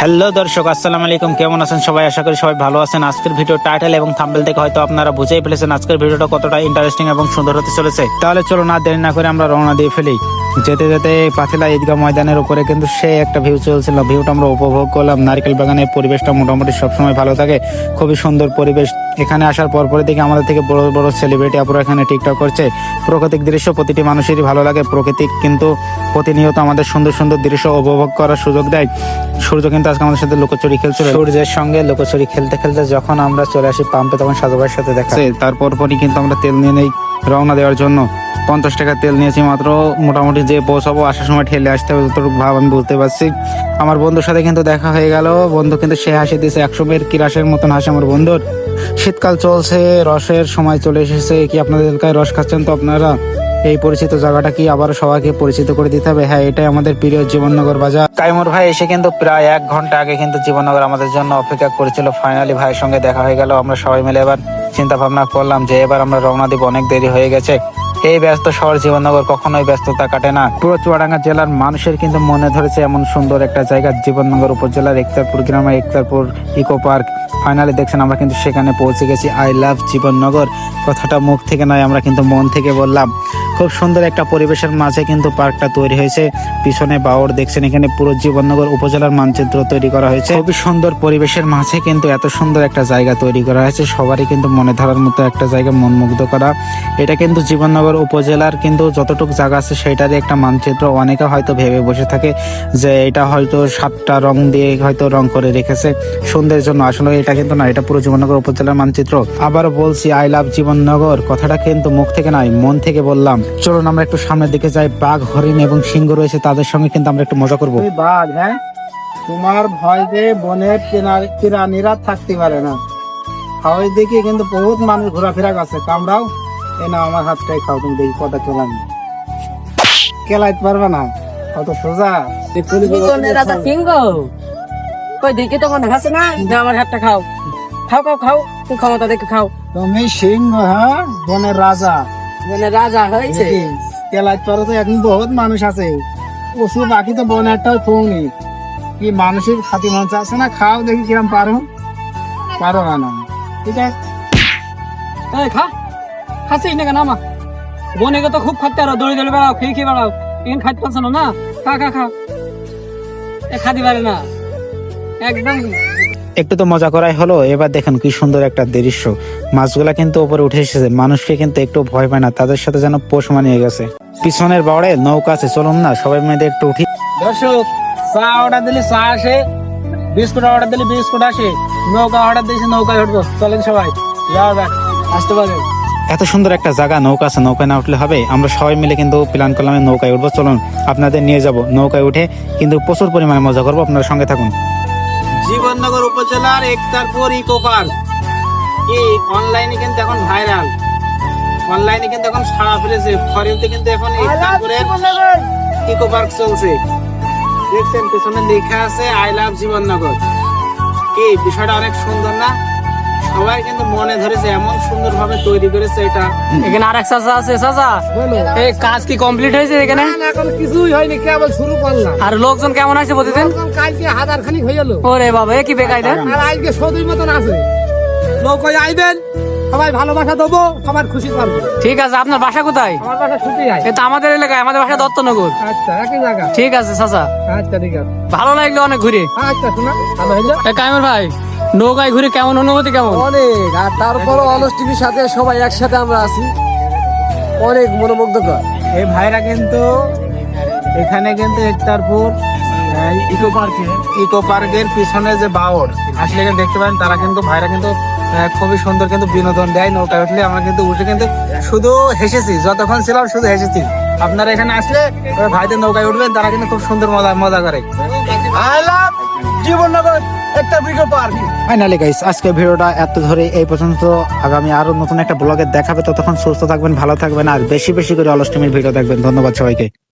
Hello দর্শক, আসসালামু আলাইকুম। কেমন আছেন সবাই? আশা করি সবাই ভালো আছেন। আজকের ভিডিও টাইটেল এবং থাম্বেল থেকে হয়তো আপনারা বুঝেই ফেলেছেন আজকের ভিডিওটা কতটা ইন্টারেস্টিং এবং সুন্দর হতে চলেছে। তাহলে চলো না দেরি না করে আমরা রওনা দিয়ে ফেলি। যেতে যেতে পাথিলা ঈদগাহ ময়দানের উপরে কিন্তু সে একটা ভিউ চলছিল। ভিউটা আমরা উপভোগ করলাম। নারকেল বাগানের পরিবেশটা মোটামুটি সবসময় ভালো থাকে। খুবই সুন্দর পরিবেশ। এখানে আসার পর পরে দেখি আমাদের থেকে বড় বড় সেলিব্রিটি আপুরা এখানে টিকটক করছে। প্রাকৃতিক দৃশ্য প্রতিটি মানুষেরই ভালো লাগে। প্রকৃতিক কিন্তু প্রতিনিয়ত আমাদের সুন্দর সুন্দর দৃশ্য উপভোগ করার সুযোগ দেয়। সূর্য কিন্তু আজকে আমাদের সাথে লুকোচুরি খেলছিল। সূর্যের সঙ্গে লুকোচুরি খেলতে খেলতে যখন আমরা চলে আসি পাম্পে তখন সাজুভাইয়ের সাথে দেখা। তারপর পরই কিন্তু আমরা তেল নিয়ে নেই। রওনা দেওয়ার জন্য। পঞ্চাশ টাকা তেল নিয়েছি মাত্র। মোটামুটি যে পৌঁছাবো, আসার সময় ঠেলে আসতে হবে যতটুকু ভাব আমি বুঝতে পারছি। আমার বন্ধুর সাথে কিন্তু দেখা হয়ে গেল। বন্ধু কিন্তু সে হাসি দিয়েছে, একশো মেয়ের কিরাসের মতন হাসি আমার বন্ধুর। শীতকাল চলছে, রসের সময় চলে এসেছে। কি আপনাদের এলাকায় রস খাচ্ছেন তো আপনারা? এই পরিচিত জায়গাটা কি আবার সবাইকে পরিচিত করে দিতে হবে? হ্যাঁ এটাই আমাদের প্রিয় জীবননগর বাজার। কাইমুর ভাই এসে কিন্তু প্রায় এক ঘণ্টা আগে কিন্তু জীবননগর আমাদের জন্য অপেক্ষা করেছিল। ফাইনালি ভাইয়ের সঙ্গে দেখা হয়ে গেল। আমরা সবাই মিলে এবার চিন্তা ভাবনা করলাম যে এবার আমরা রওনা দিব, অনেক দেরি হয়ে গেছে। এই ব্যস্ত শহর জীবননগর কখনোই ব্যস্ততা কাটে না। পুরো চুয়াডাঙ্গা জেলার মানুষের কিন্তু মনে ধরেছে এমন সুন্দর একটা জায়গা, জীবননগর উপজেলার একতারপুর গ্রামে একতারপুর ইকো পার্ক। ফাইনালি দেখছেন, আমরা কিন্তু সেখানে পৌঁছে গেছি। I love Jibannagar. কথাটা মুখ থেকে নয়, আমরা কিন্তু মন থেকে বললাম। খুব সুন্দর একটা পরিবেশের মাঝে কিন্তু পার্কটা তৈরি হয়েছে। পিছনে বাওর দেখছেন, এখানে পুরো জীবননগর উপজেলার মানচিত্র তৈরি করা হয়েছে। খুবই সুন্দর পরিবেশের মাঝে কিন্তু এত সুন্দর একটা জায়গা তৈরি করা হয়েছে। সবারই কিন্তু মনে ধরার মতো একটা জায়গা, মনমুগ্ধ করা। এটা কিন্তু জীবননগর উপজেলার কিন্তু যতটুকু জায়গা আছে সেটারই একটা মানচিত্র। অনেকে হয়তো ভেবে বসে থাকে যে এটা হয়তো সাতটা রং দিয়ে হয়তো রং করে রেখেছে। সন্ধ্যের জন্য আসলে এটা কিন্তু না, এটা পুরো জীবননগর উপজেলার মানচিত্র। আবারও বলছি আই লাভ জীবননগর, কথাটা কিন্তু মুখ থেকে নয় মন থেকে বললাম। চলুন আমরা একটু সামনের দিকে যাই। বাঘ, হরিণ এবং সিংহ রয়েছে তাদের সঙ্গে কিন্তু আমরা একটু মজা করব। বাঘ হ্যাঁ? তোমার ভয় যে বনের কিনার- প্রাণীরা থাকতে পারে না। হাওয়াই দেখে কিন্তু বহুত মানুষ ঘোরাফেরা করছে। কামড়াও এ না আমার হাতটাই খাও তুমি দেখি কটা কেলাম। কেলাইতে পারবে না। কত সোজা। বনের রাজা সিংহ? কই দেখি তখন হাসে না? আমার হাতটা খাও। খাও খাও খাও। তুই ক্ষমতা দেখে খাও। তুমি সিংহ হ্যাঁ? বনের রাজা। বনের রাজা হয়েছে। কেলাইতে পারো তো এখন বহুত মানুষ আছে। পশু পাখি তো বনে একটা ফোনি কি মানুষের খাতি মানুষ আছে না? খাও দেখি কিরম পারো। পারো না না। ঠিক আছে? এই, খা। খাসিস না কেন আমার? বনে তো খুব খাতে আর দড়ি দড়ি বেড়াও খেয়ে খেয়ে বেড়াও। এখন খাইতে পারছ না? না? খা খা খা। এ খাতে পারে না। একদম একটু তো মজা করাই হলো। এবার দেখেন কি সুন্দর একটা দৃশ্য। মাছগুলা কিন্তু উপরে উঠে এসেছে। মানুষকে কিন্তু একটু ভয় পায় না তাদের সাথে যেন পোষ মানিয়ে গেছে। পিছনের বাড়ে নৌকা আছে চলুন না সবাই মিলে একটু উঠি। দর্শক চা অর্ডার দিলে চা আসে। বিস্কুট অর্ডার দিলে বিস্কুট আসে। নৌকা অর্ডার দিয়েছে নৌকায় উঠবো। চলেন সবাই যাওয়া যাক আসতে এত সুন্দর একটা জায়গা নৌকা আছে নৌকায় না উঠলে হবে। আমরা সবাই মিলে কিন্তু প্ল্যান করলাম নৌকায় উঠবো। চলুন আপনাদের নিয়ে যাব। নৌকায় উঠে কিন্তু প্রচুর পরিমাণে মজা করব। আপনার সঙ্গে থাকুন। জীবননগর উপজেলার একতারপুর ইকো পার্ক কি অনলাইনে কিন্তু এখন ভাইরাল অনলাইনে কিন্তু এখন সারা ফেলেছে। ফরিতে কিন্তু এখন একতারপুরের ইকো পার্ক চলছে। দেখছেন পেছনে লেখা আছে আই লাভ জীবননগর। কি বিষয়টা অনেক সুন্দর না? সবাই কিন্তু মনে ধরেছে এমন সুন্দর ভাবে তৈরি করেছে এটা। এখানে আর এক চাচা আছে চাচা। এই কাজ কি কমপ্লিট হয়েছে এখানে? এখন কিছুই হয়নি কেবল শুরু করলাম। আর লোকজন কেমন আছে প্রতিদিন? কালকে হাজার খানিক হয়ে গেল। ওরে বাবা এ কি বেকায়দা? আর আজকে সদুই মতন আছে। নৌকায় আইবেন সবাই ভালোবাসা দেবো সবার খুশি করব ঠিক আছে আপনার বাসা কোথায়? আমার বাসা এটা আমাদের এলাকায় আমাদের বাসা দত্তনগর। আচ্ছা একই জায়গা। ঠিক আছে চাচা। আচ্ছা ঠিক আছে। ভালো লাগল অনেক ঘুরে। আচ্ছা শোনা ভালো হইল। কাইমর ভাই। নৌকায় ঘুরে কেমন অনুভূতি কেমন? অনেক আর তারপরও অলস টিভির সাথে সবাই একসাথে আমরা আছি। অনেক মনোমুগ্ধকর। এই ভাইরা কিন্তু এখানে কিন্তু একতারপুর ইকো পার্কে ইকো পার্কের পিছনে যে বাওর আসলে এখানে দেখতে পারেন তারা কিন্তু ভাইরা কিন্তু আহ, খুবই সুন্দর কিন্তু বিনোদন দেয় নৌকায় উঠলে। আমরা কিন্তু উঠে কিন্তু শুধু হেসেছি যতক্ষণ ছিলাম শুধু হেসেছি। আপনারা এখানে আসলে ভাইদের নৌকায় উঠবেন তারা কিন্তু খুব সুন্দর মজা মজা করে। আই লাভ জীবননগর একটা ইকো পার্ক ফাইনালি গাইস আজকে ভিডিওটা এত ধরে এই পর্যন্ত। আগামী আরও নতুন একটা ব্লগে দেখাবে। ততক্ষণ সুস্থ থাকবেন, ভালো থাকবেন, আর বেশি বেশি করে অলষ্টমীর ভিডিও দেখবেন। ধন্যবাদ সবাইকে।